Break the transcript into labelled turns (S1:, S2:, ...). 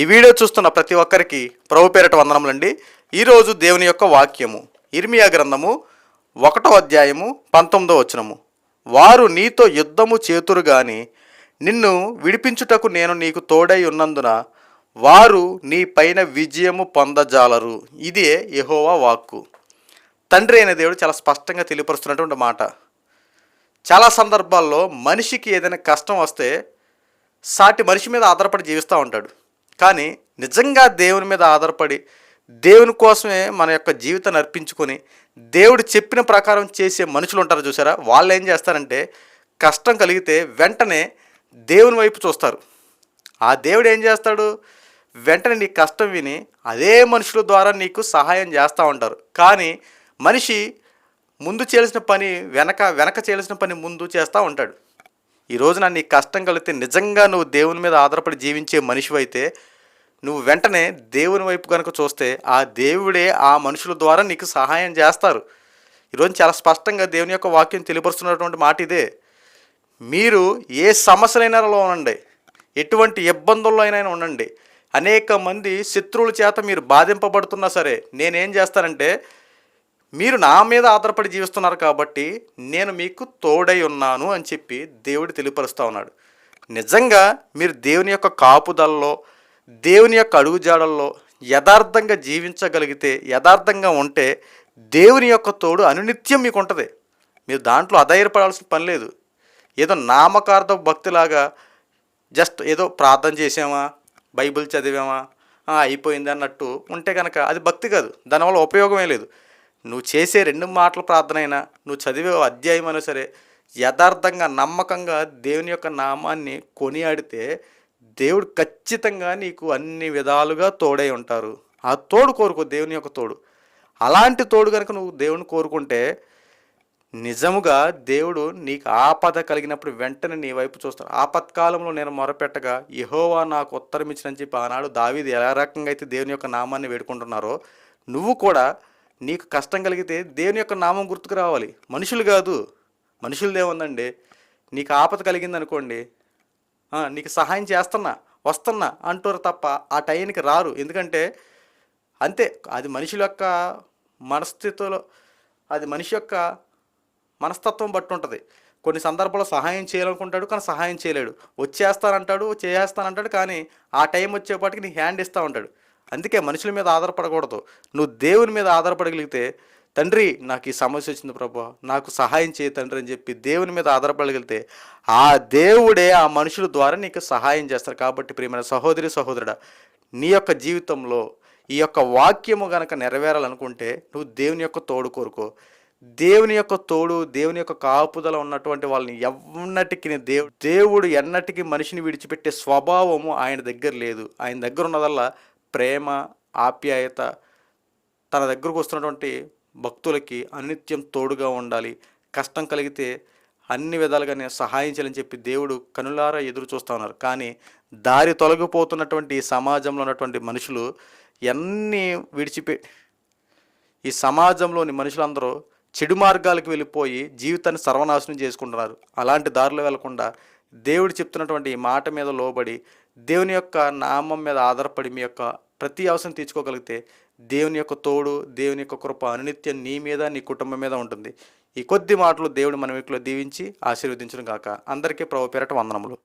S1: ఈ వీడియో చూస్తున్న ప్రతి ఒక్కరికి ప్రభు పేరట వందనములండి. ఈరోజు దేవుని యొక్క వాక్యము ఇర్మియా గ్రంథము ఒకటో అధ్యాయము పంతొమ్మిదో వచనము. వారు నీతో యుద్ధము చేతురు గాని నిన్ను విడిపించుటకు నేను నీకు తోడై ఉన్నందున వారు నీ పైన విజయము పొందజాలరు. ఇదే యహోవా వాక్కు. తండ్రి అయిన దేవుడు చాలా స్పష్టంగా తెలియపరుస్తున్నటువంటి మాట. చాలా సందర్భాల్లో మనిషికి ఏదైనా కష్టం వస్తే సాటి మనిషి మీద ఆధారపడి జీవిస్తూ ఉంటాడు. కానీ నిజంగా దేవుని మీద ఆధారపడి దేవుని కోసమే మన యొక్క జీవితాన్ని అర్పించుకొని దేవుడు చెప్పిన ప్రకారం చేసే మనుషులు ఉంటారు చూసారా? వాళ్ళు ఏం చేస్తారంటే కష్టం కలిగితే వెంటనే దేవుని వైపు చూస్తారు. ఆ దేవుడు ఏం చేస్తాడు? వెంటనే నీ కష్టం విని అదే మనుషుల ద్వారా నీకు సహాయం చేస్తూ ఉంటారు. కానీ మనిషి ముందు చేయాల్సిన పని వెనక వెనక చేయాల్సిన పని ముందు చేస్తూ ఉంటాడు. ఈ రోజున నీ కష్టం కలిగితే నిజంగా నువ్వు దేవుని మీద ఆధారపడి జీవించే మనిషివైతే నువ్వు వెంటనే దేవుని వైపు కనుక చూస్తే ఆ దేవుడే ఆ మనుషుల ద్వారా నీకు సహాయం చేస్తారు. ఈరోజు చాలా స్పష్టంగా దేవుని యొక్క వాక్యం తెలియపరుస్తున్నటువంటి మాట ఇదే. మీరు ఏ సమస్యలైనా ఉండండి ఎటువంటి ఇబ్బందుల్లో అయినా ఉండండి. అనేక మంది శత్రువుల చేత మీరు బాధింపబడుతున్నా సరే నేనేం చేస్తానంటే మీరు నా మీద ఆధారపడి జీవిస్తున్నారు కాబట్టి నేను మీకు తోడై ఉన్నాను అని చెప్పి దేవుడు తెలియపరుస్తూ ఉన్నాడు. నిజంగా మీరు దేవుని యొక్క కాపుదలలో దేవుని యొక్క అడుగుజాడల్లో యథార్థంగా జీవించగలిగితే యథార్థంగా ఉంటే దేవుని యొక్క తోడు అనునిత్యం మీకు ఉంటుంది. మీరు దాంట్లో అధైర్యపడాల్సిన పని లేదు. ఏదో నామకార్థ భక్తిలాగా జస్ట్ ఏదో ప్రార్థన చేసామా బైబిల్ చదివామా అయిపోయింది అన్నట్టు ఉంటే కనుక అది భక్తి కాదు. దానివల్ల ఉపయోగమే లేదు. నువ్వు చేసే రెండు మాటల ప్రార్థన అయినా నువ్వు చదివే అధ్యాయం అయినా సరే యథార్థంగా నమ్మకంగా దేవుని యొక్క నామాన్ని కొనియాడితే దేవుడు ఖచ్చితంగా నీకు అన్ని విధాలుగా తోడై ఉంటారు. ఆ తోడు కోరుకో దేవుని యొక్క తోడు. అలాంటి తోడు కనుక నువ్వు దేవుని కోరుకుంటే నిజముగా దేవుడు నీకు ఆపద కలిగినప్పుడు వెంటనే నీ వైపు చూస్తాడు. ఆపత్కాలంలో నేను మొరపెట్టగా యహోవా నాకు ఉత్తరం ఇచ్చినని చెప్పి ఆనాడు దావీది ఎలా రకంగా అయితే దేవుని యొక్క నామాన్ని వేడుకుంటున్నారో నువ్వు కూడా నీకు కష్టం కలిగితే దేవుని యొక్క నామం గుర్తుకు రావాలి. మనుషులు కాదు. మనుషులు దేవుందండి నీకు ఆపద కలిగింది అనుకోండి నీకు సహాయం చేస్తున్నా వస్తున్నా అంటారు తప్ప ఆ టైంకి రారు. ఎందుకంటే అంతే అది మనుషుల యొక్క మనస్థితిలో అది మనిషి యొక్క మనస్తత్వం బట్టి ఉంటుంది. కొన్ని సందర్భాల్లో సహాయం చేయాలనుకుంటాడు కానీ సహాయం చేయలేడు. వచ్చేస్తానంటాడు చేసేస్తానంటాడు కానీ ఆ టైం వచ్చేపాటికి నీ హ్యాండ్ ఇస్తూ ఉంటాడు. అందుకే మనుషుల మీద ఆధారపడకూడదు. నువ్వు దేవుని మీద ఆధారపడగలిగితే తండ్రి నాకు ఈ సమస్య వచ్చింది ప్రభా. నాకు సహాయం చేయ తండ్రి అని చెప్పి దేవుని మీద ఆధారపడగలిగితే ఆ దేవుడే ఆ మనుషుల ద్వారా నీకు సహాయం చేస్తారు. కాబట్టి ప్రియమైన సహోదరి సహోదరుడా నీ యొక్క జీవితంలో ఈ యొక్క వాక్యము గనక నెరవేరాలనుకుంటే నువ్వు దేవుని యొక్క తోడు కోరుకో. దేవుని యొక్క తోడు దేవుని యొక్క కాపుదల ఉన్నటువంటి వాళ్ళని ఎన్నటికి దేవు దేవుడు ఎన్నటికీ మనిషిని విడిచిపెట్టే స్వభావము ఆయన దగ్గర లేదు. ఆయన దగ్గర ఉన్నదల్లా ప్రేమ ఆప్యాయత తన దగ్గరకు వస్తున్నటువంటి భక్తులకి అనిత్యం తోడుగా ఉండాలి. కష్టం కలిగితే అన్ని విధాలుగానే సహాయించాలని సహాయం చేయాలని చెప్పి దేవుడు కనులారా ఎదురు చూస్తూ ఉన్నారు. కానీ దారి తొలగిపోతున్నటువంటి ఈ సమాజంలో ఉన్నటువంటి మనుషులు ఎన్ని విడిచిపె ఈ సమాజంలోని మనుషులందరూ చెడు మార్గాలకు వెళ్ళిపోయి జీవితాన్ని సర్వనాశనం చేసుకుంటున్నారు. అలాంటి దారిలో వెళ్ళకుండా దేవుడు చెప్తున్నటువంటి ఈ మాట మీద లోబడి దేవుని యొక్క నామం మీద ఆధారపడి మీ యొక్క ప్రతి అవసరం తీర్చుకోగలిగితే దేవుని యొక్క తోడు దేవుని యొక్క కృప అనునిత్యం నీ మీద నీ కుటుంబం మీద ఉంటుంది. ఈ కొద్ది మాటలు దేవుడు మన వీటిలో దీవించి ఆశీర్వదించడం కాక అందరికీ ప్రభు పేరట వందనములు.